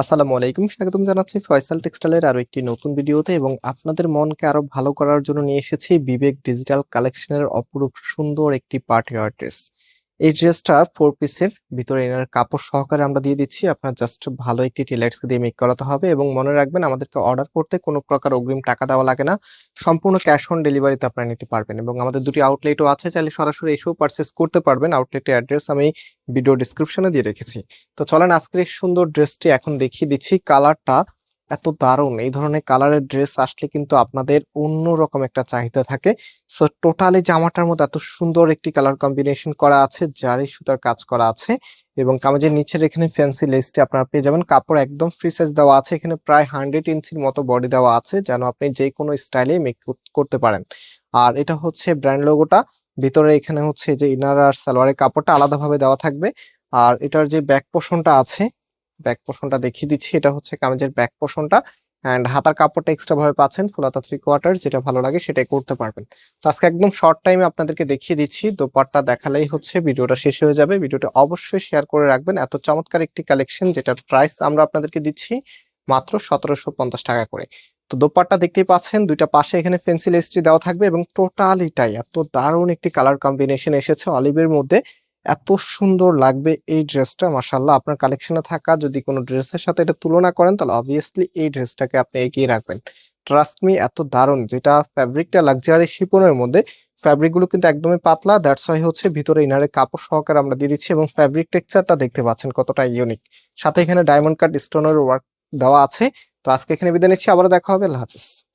আসসালামু আলাইকুম। স্বাগতম জানাচ্ছি ফয়সাল টেক্সটাইলের আরও একটি নতুন ভিডিওতে এবং আপনাদের মনকে আরও ভালো করার জন্য নিয়ে এসেছি বিবেক ডিজিটাল কালেকশনের অপরূপ সুন্দর একটি পার্টি আর্টিস্ট। এই ড্রেসটা ফোর পিসের ভিতরে এনার কাপড় সহকারে আমরা দিয়ে দিচ্ছি। আপনার জাস্ট ভালো একটি টেলার্সকে দিয়ে মেক করাতে হবে এবং মনে রাখবেন আমাদেরকে অর্ডার করতে কোনো প্রকার অগ্রিম টাকা দেওয়া লাগে না। সম্পূর্ণ ক্যাশ অন ডেলিভারিতে আপনারা নিতে পারবেন এবং আমাদের দুটি আউটলেটও আছে, চাইলে সরাসরি এসেও পারচেস করতে পারবেন। আউটলেটের অ্যাড্রেস আমি ভিডিও ডিসক্রিপশনে দিয়ে রেখেছি। তো চলেন আজকের সুন্দর ড্রেসটি এখন দেখিয়ে দিচ্ছি। কালারটা এত দারুণ। এই ধরনের কালারের ড্রেস আসলে কিন্তু আপনাদের অন্যরকম একটা চাহিদা থাকে। সো, টোটালি জামাটার মধ্যে এত সুন্দর একটি কালার কম্বিনেশন করা আছে, জারি সুতার কাজ করা আছে এবং কামাজের নিচের এখানে ফ্যান্সি লেসটি আপনারা পেয়ে যাবেন। কাপড় একদম ফ্রি সাইজ দেওয়া আছে। এখানে প্রায় হান্ড্রেড ইঞ্চির মতো বডি দেওয়া আছে যেন আপনি যে কোনো স্টাইলে মেক করতে পারেন। আর এটা হচ্ছে ব্র্যান্ড লোগোটা ভিতরে এখানে হচ্ছে যে ইনার আর সালোয়ারের কাপড়টা আলাদাভাবে দেওয়া থাকবে। আর এটার যে ব্যাক পোর্শনটা আছে ব্যাক পোর্শনটা দেখিয়ে দিচ্ছি। এটা হচ্ছে কামিজের ব্যাক পোর্শনটা অ্যান্ড হাতার কাপড়টা এক্সট্রা ভাবে পাচ্ছেন ফুলাতা থ্রি কোয়ার্টার যেটা ভালো লাগে সেটাই করতে পারবেন। তো আজকে একদম শর্ট টাইমে আপনাদেরকে দেখিয়ে দিচ্ছি। দোপাট্টা দেখালেই হচ্ছে ভিডিওটা শেষ হয়ে যাবে। ভিডিওটা অবশ্যই শেয়ার করে রাখবেন। এত চমৎকার একটি কালেকশন যেটার প্রাইস আমরা আপনাদেরকে দিচ্ছি মাত্র সতেরোশো পঞ্চাশ টাকা করে। তো দোপাট্টা দেখতেই পাচ্ছেন, দুইটা পাশে এখানে ফেন্সিল এস্ট্রি দেওয়া থাকবে এবং টোটালিটাই এত দারুণ একটি কালার কম্বিনেশন এসেছে অলিভের মধ্যে। এত সুন্দর লাগবে এই ড্রেসটা মাসাল্লাহ আপনার কালেকশনে থাকা যদি কোনো ড্রেসের সাথে এটা তুলনা করেন, তাহলে অবভিয়াসলি এই ড্রেসটাকে আপনি এগিয়ে রাখবেন। ট্রাস্ট মি এত দারুণ। যেটা ফ্যাব্রিকটা লাক্সারি শিপনের মধ্যে ফ্যাব্রিকগুলো কিন্তু একদমই পাতলা। দ্যাটস ওয়াই হচ্ছে ভিতরে ইনারে কাপড় সহকারে আমরা দিয়ে দিচ্ছি এবং ফ্যাব্রিক টেক্সচারটা দেখতে পাচ্ছেন কতটা ইউনিক সাথে এখানে ডায়মন্ড কাট স্টোনের ওয়ার্ক দেওয়া আছে। তো আজকে এখানে বিদায় নিচ্ছি। আবারও দেখা হবে। আল্লাহ হাফিজ।